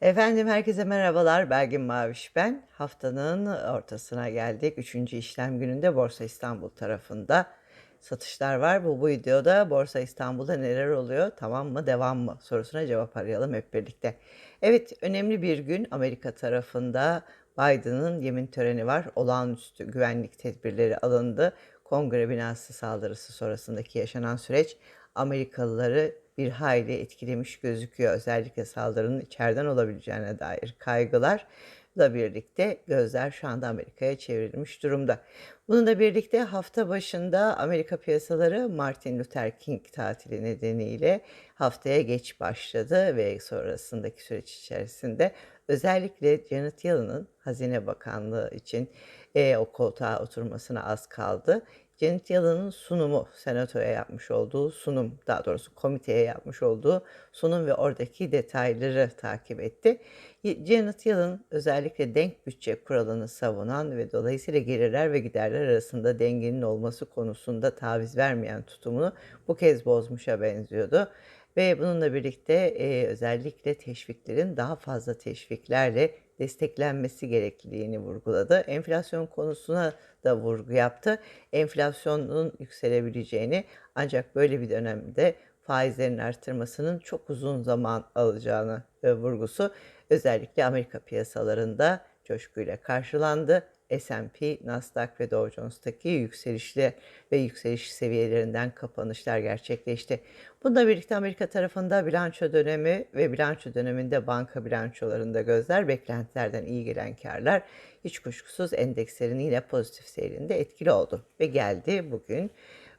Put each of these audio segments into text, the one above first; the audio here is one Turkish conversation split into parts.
Efendim herkese merhabalar. Belgin Maviş ben. Haftanın ortasına geldik. Üçüncü işlem gününde Borsa İstanbul tarafında satışlar var. Bu, bu videoda Borsa İstanbul'da neler oluyor? Tamam mı, devam mı? sorusuna cevap arayalım hep birlikte. Evet, önemli bir gün Amerika tarafında Biden'ın yemin töreni var. Olağanüstü güvenlik tedbirleri alındı. Kongre binası saldırısı sonrasındaki yaşanan süreç Amerikalıları bir hayli etkilemiş gözüküyor. Özellikle saldırının içeriden olabileceğine dair kaygılarla birlikte gözler şu anda Amerika'ya çevrilmiş durumda. Bununla birlikte hafta başında Amerika piyasaları Martin Luther King tatili nedeniyle haftaya geç başladı ve sonrasındaki süreç içerisinde özellikle Janet Yellen'ın Hazine Bakanlığı için e, o koltuğa oturmasına az kaldı. Janet Yellen'ın sunumu, senatoya yapmış olduğu sunum, daha doğrusu komiteye yapmış olduğu sunum ve oradaki detayları takip etti. Janet Yellen özellikle denk bütçe kuralını savunan ve dolayısıyla gelirler ve giderler arasında dengenin olması konusunda taviz vermeyen tutumunu bu kez bozmuşa benziyordu. Ve bununla birlikte e, özellikle teşviklerin daha fazla teşviklerle desteklenmesi gerekliliğini vurguladı. Enflasyon konusuna da vurgu yaptı. Enflasyonun yükselebileceğini ancak böyle bir dönemde faizlerin artırmasının çok uzun zaman alacağını e, vurgusu özellikle Amerika piyasalarında coşkuyla karşılandı. S&P, Nasdaq ve Dow Jones'taki yükselişli ve yükseliş seviyelerinden kapanışlar gerçekleşti. Bununla birlikte Amerika tarafında bilanço dönemi ve bilanço döneminde banka bilançolarında gözler beklentilerden iyi gelen karlar hiç kuşkusuz endekslerin yine pozitif seyrinde etkili oldu ve geldi bugün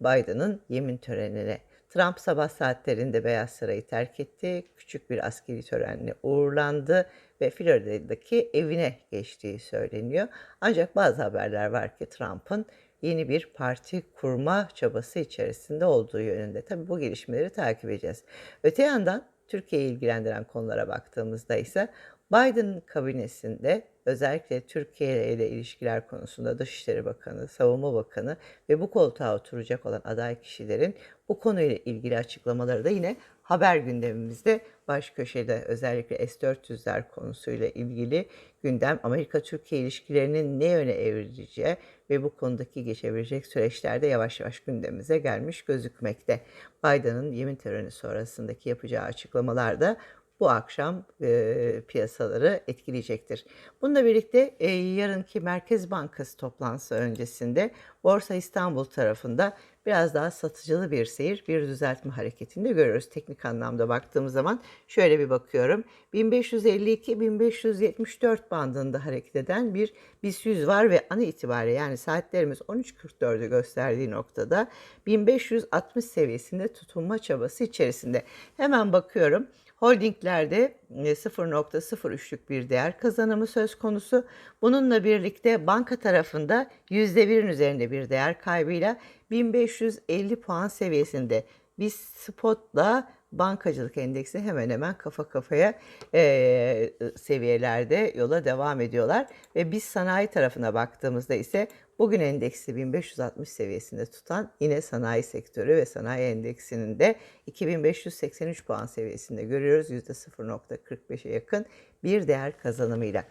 Biden'ın yemin törenine. Trump sabah saatlerinde Beyaz Sarayı terk etti. Küçük bir askeri törenle uğurlandı ve Florida'daki evine geçtiği söyleniyor. Ancak bazı haberler var ki Trump'ın yeni bir parti kurma çabası içerisinde olduğu yönünde. Tabii bu gelişmeleri takip edeceğiz. Öte yandan Türkiye'yi ilgilendiren konulara baktığımızda ise Biden kabinesinde özellikle Türkiye ile ilişkiler konusunda Dışişleri Bakanı, Savunma Bakanı ve bu koltuğa oturacak olan aday kişilerin bu konuyla ilgili açıklamaları da yine haber gündemimizde baş köşede özellikle S-400'ler konusuyla ilgili gündem Amerika-Türkiye ilişkilerinin ne yöne evrileceği ve bu konudaki geçebilecek süreçlerde yavaş yavaş gündemimize gelmiş gözükmekte. Biden'ın yemin töreni sonrasındaki yapacağı açıklamalar da bu akşam e, piyasaları etkileyecektir. Bununla birlikte e, yarınki Merkez Bankası toplantısı öncesinde Borsa İstanbul tarafında biraz daha satıcılı bir seyir, bir düzeltme hareketinde görüyoruz. Teknik anlamda baktığımız zaman şöyle bir bakıyorum. 1552-1574 bandında hareket eden bir BIST 100 var ve an itibariyle yani saatlerimiz 13.44'ü gösterdiği noktada 1560 seviyesinde tutunma çabası içerisinde. Hemen bakıyorum. Holdinglerde 0.03'lük e, bir değer kazanımı söz konusu. Bununla birlikte banka tarafında %1'in üzerinde bir değer kaybıyla 1550 puan seviyesinde biz spotla bankacılık endeksi hemen hemen kafa kafaya e, seviyelerde yola devam ediyorlar. Ve biz sanayi tarafına baktığımızda ise bugün endeksi 1560 seviyesinde tutan yine sanayi sektörü ve sanayi endeksinin de 2583 puan seviyesinde görüyoruz. %0.45'e yakın bir değer kazanımıyla.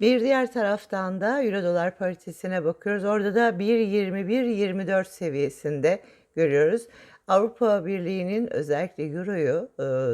Bir diğer taraftan da Euro dolar paritesine bakıyoruz. Orada da 1.21-24 seviyesinde görüyoruz. Avrupa Birliği'nin özellikle Euro'yu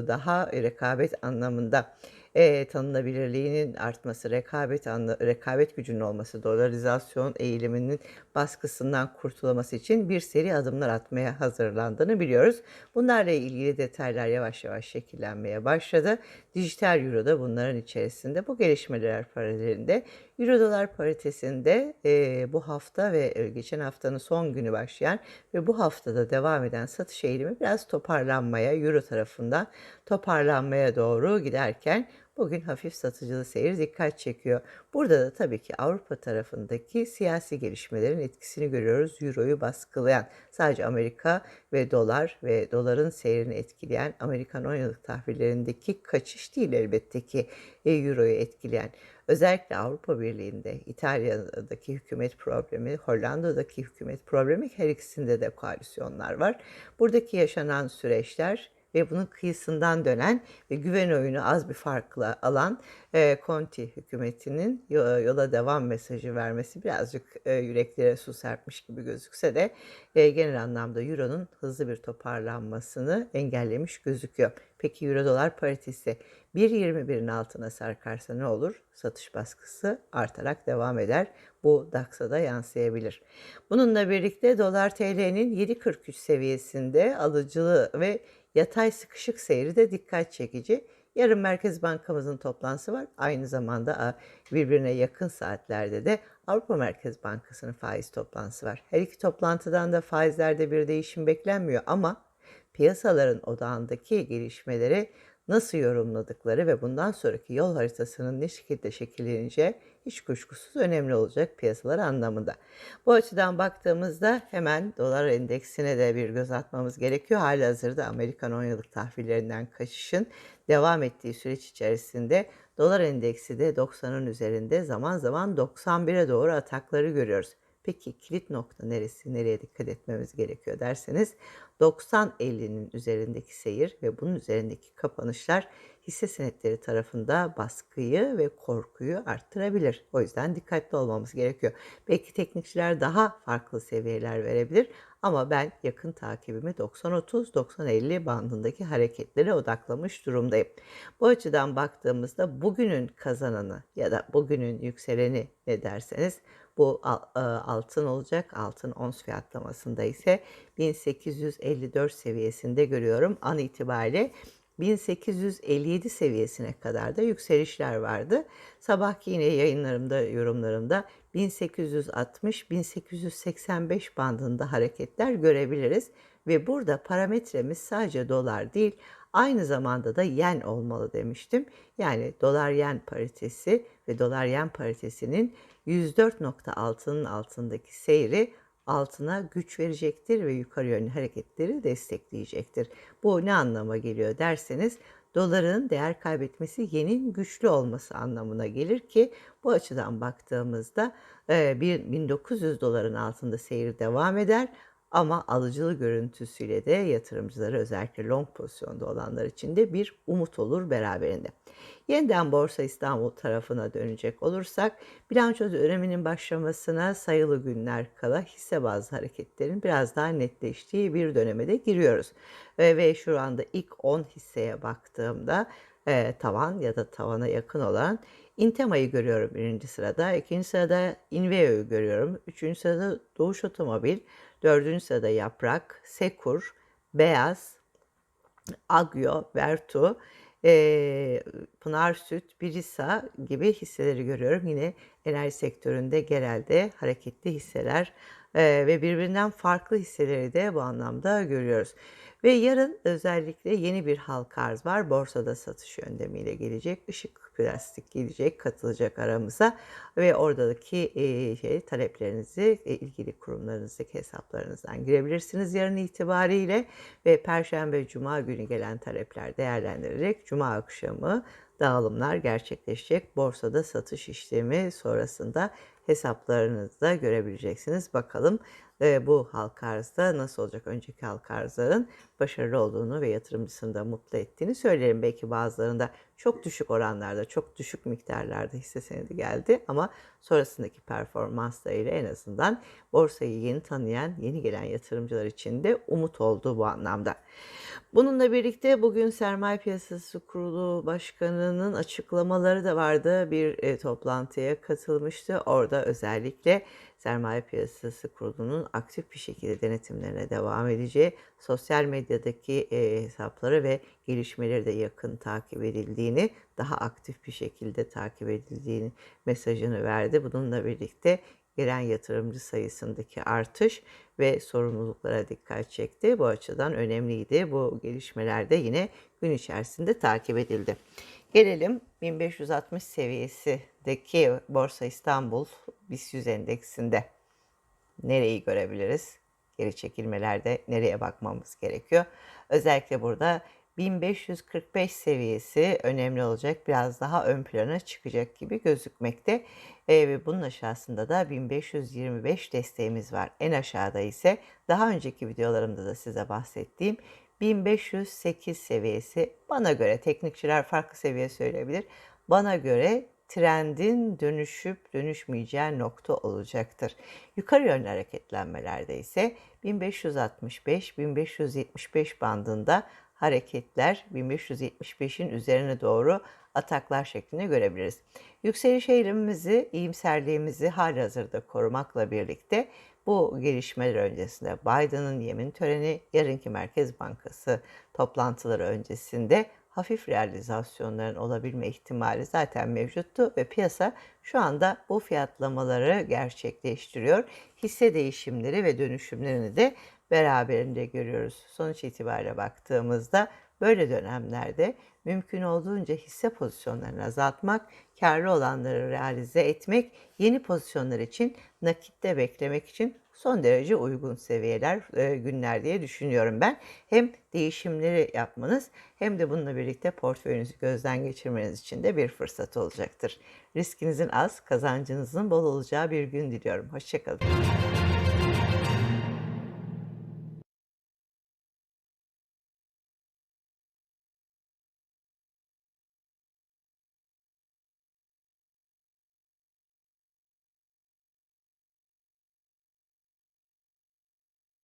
daha rekabet anlamında e, tanınabilirliğinin artması, rekabet anla, rekabet gücünün olması, dolarizasyon eğiliminin baskısından kurtulması için bir seri adımlar atmaya hazırlandığını biliyoruz. Bunlarla ilgili detaylar yavaş yavaş şekillenmeye başladı. Dijital Euro da bunların içerisinde. Bu gelişmeler paralelinde Euro dolar paritesinde e, bu hafta ve e, geçen haftanın son günü başlayan ve bu haftada devam eden satış eğilimi biraz toparlanmaya, Euro tarafından toparlanmaya doğru giderken bugün hafif satıcılı seyir dikkat çekiyor. Burada da tabii ki Avrupa tarafındaki siyasi gelişmelerin etkisini görüyoruz. Euro'yu baskılayan sadece Amerika ve dolar ve doların seyrini etkileyen Amerikan 10 yıllık tahvillerindeki kaçış değil elbette ki e, Euro'yu etkileyen. Özellikle Avrupa Birliği'nde İtalya'daki hükümet problemi, Hollanda'daki hükümet problemi her ikisinde de koalisyonlar var. Buradaki yaşanan süreçler ve bunun kıyısından dönen ve güven oyunu az bir farkla alan e, Conti hükümetinin yola devam mesajı vermesi birazcık e, yüreklere su serpmiş gibi gözükse de e, genel anlamda Euro'nun hızlı bir toparlanmasını engellemiş gözüküyor. Peki Euro dolar paritesi 1.21'in altına sarkarsa ne olur? Satış baskısı artarak devam eder. Bu DAX'a da yansıyabilir. Bununla birlikte dolar TL'nin 7.43 seviyesinde alıcılı ve yatay sıkışık seyri de dikkat çekici. Yarın Merkez Bankamızın toplantısı var. Aynı zamanda birbirine yakın saatlerde de Avrupa Merkez Bankası'nın faiz toplantısı var. Her iki toplantıdan da faizlerde bir değişim beklenmiyor ama piyasaların odağındaki gelişmeleri nasıl yorumladıkları ve bundan sonraki yol haritasının ne şekilde şekilleneceği hiç kuşkusuz önemli olacak piyasalar anlamında. Bu açıdan baktığımızda hemen dolar endeksine de bir göz atmamız gerekiyor. Hali hazırda Amerikan 10 yıllık tahvillerinden kaçışın devam ettiği süreç içerisinde dolar endeksi de 90'ın üzerinde zaman zaman 91'e doğru atakları görüyoruz. Peki kilit nokta neresi, nereye dikkat etmemiz gerekiyor derseniz 90-50'nin üzerindeki seyir ve bunun üzerindeki kapanışlar hisse senetleri tarafında baskıyı ve korkuyu arttırabilir. O yüzden dikkatli olmamız gerekiyor. Belki teknikçiler daha farklı seviyeler verebilir ama ben yakın takibimi 90-30, 90-50 bandındaki hareketlere odaklamış durumdayım. Bu açıdan baktığımızda bugünün kazananı ya da bugünün yükseleni ne derseniz bu e, altın olacak. Altın ons fiyatlamasında ise 1854 seviyesinde görüyorum. An itibariyle 1857 seviyesine kadar da yükselişler vardı. Sabahki yine yayınlarımda, yorumlarımda 1860-1885 bandında hareketler görebiliriz. Ve burada parametremiz sadece dolar değil, aynı zamanda da yen olmalı demiştim. Yani dolar yen paritesi ve dolar yen paritesinin 104.6'nın altındaki seyri altına güç verecektir ve yukarı yönlü hareketleri destekleyecektir. Bu ne anlama geliyor derseniz doların değer kaybetmesi yenin güçlü olması anlamına gelir ki bu açıdan baktığımızda 1900 doların altında seyir devam eder ama alıcılı görüntüsüyle de yatırımcıları özellikle long pozisyonda olanlar için de bir umut olur beraberinde. Yeniden Borsa İstanbul tarafına dönecek olursak bilanço döneminin başlamasına sayılı günler kala hisse bazı hareketlerin biraz daha netleştiği bir döneme de giriyoruz. Ve şu anda ilk 10 hisseye baktığımda e, tavan ya da tavana yakın olan Intema'yı görüyorum birinci sırada. ikinci sırada Inveo'yu görüyorum. Üçüncü sırada Doğuş Otomobil. Dördüncü sırada Yaprak, Sekur, Beyaz, Agyo, Vertu, e, Pınar Süt, Birisa gibi hisseleri görüyorum. Yine enerji sektöründe genelde hareketli hisseler e, ve birbirinden farklı hisseleri de bu anlamda görüyoruz. Ve yarın özellikle yeni bir halka arz var. Borsada satış yöntemiyle gelecek. Işık plastik gelecek, katılacak aramıza ve oradaki e, şey, taleplerinizi e, ilgili kurumlarınızdaki hesaplarınızdan girebilirsiniz yarın itibariyle ve Perşembe Cuma günü gelen talepler değerlendirilerek Cuma akşamı dağılımlar gerçekleşecek. Borsada satış işlemi sonrasında hesaplarınızda görebileceksiniz. Bakalım e, bu halka arzda nasıl olacak? Önceki halka arzların başarılı olduğunu ve yatırımcısını da mutlu ettiğini söylerim. Belki bazılarında çok düşük oranlarda, çok düşük miktarlarda hisse senedi geldi ama sonrasındaki performanslarıyla en azından borsayı yeni tanıyan, yeni gelen yatırımcılar için de umut oldu bu anlamda. Bununla birlikte bugün Sermaye Piyasası Kurulu Başkanı'nın açıklamaları da vardı. Bir e, toplantıya katılmıştı. Orada özellikle Sermaye Piyasası Kurulu'nun aktif bir şekilde denetimlerine devam edeceği, sosyal medyadaki e, hesapları ve gelişmeleri de yakın takip edildiğini, daha aktif bir şekilde takip edildiğini mesajını verdi. Bununla birlikte gelen yatırımcı sayısındaki artış ve sorumluluklara dikkat çekti. Bu açıdan önemliydi. Bu gelişmeler de yine gün içerisinde takip edildi. Gelelim 1560 seviyesindeki Borsa İstanbul BIST 100 endeksinde nereyi görebiliriz? Geri çekilmelerde nereye bakmamız gerekiyor? Özellikle burada 1545 seviyesi önemli olacak. Biraz daha ön plana çıkacak gibi gözükmekte. E, ve bunun aşağısında da 1525 desteğimiz var. En aşağıda ise daha önceki videolarımda da size bahsettiğim 1508 seviyesi bana göre teknikçiler farklı seviye söyleyebilir. Bana göre trendin dönüşüp dönüşmeyeceği nokta olacaktır. Yukarı yönlü hareketlenmelerde ise 1565-1575 bandında hareketler 1575'in üzerine doğru ataklar şeklinde görebiliriz. Yükseliş eğilimimizi, iyimserliğimizi halihazırda korumakla birlikte bu gelişmeler öncesinde Biden'ın yemin töreni, yarınki Merkez Bankası toplantıları öncesinde hafif realizasyonların olabilme ihtimali zaten mevcuttu ve piyasa şu anda bu fiyatlamaları gerçekleştiriyor. Hisse değişimleri ve dönüşümlerini de beraberinde görüyoruz. Sonuç itibariyle baktığımızda böyle dönemlerde mümkün olduğunca hisse pozisyonlarını azaltmak, karlı olanları realize etmek, yeni pozisyonlar için nakitte beklemek için son derece uygun seviyeler, e, günler diye düşünüyorum ben. Hem değişimleri yapmanız hem de bununla birlikte portföyünüzü gözden geçirmeniz için de bir fırsat olacaktır. Riskinizin az, kazancınızın bol olacağı bir gün diliyorum. Hoşçakalın.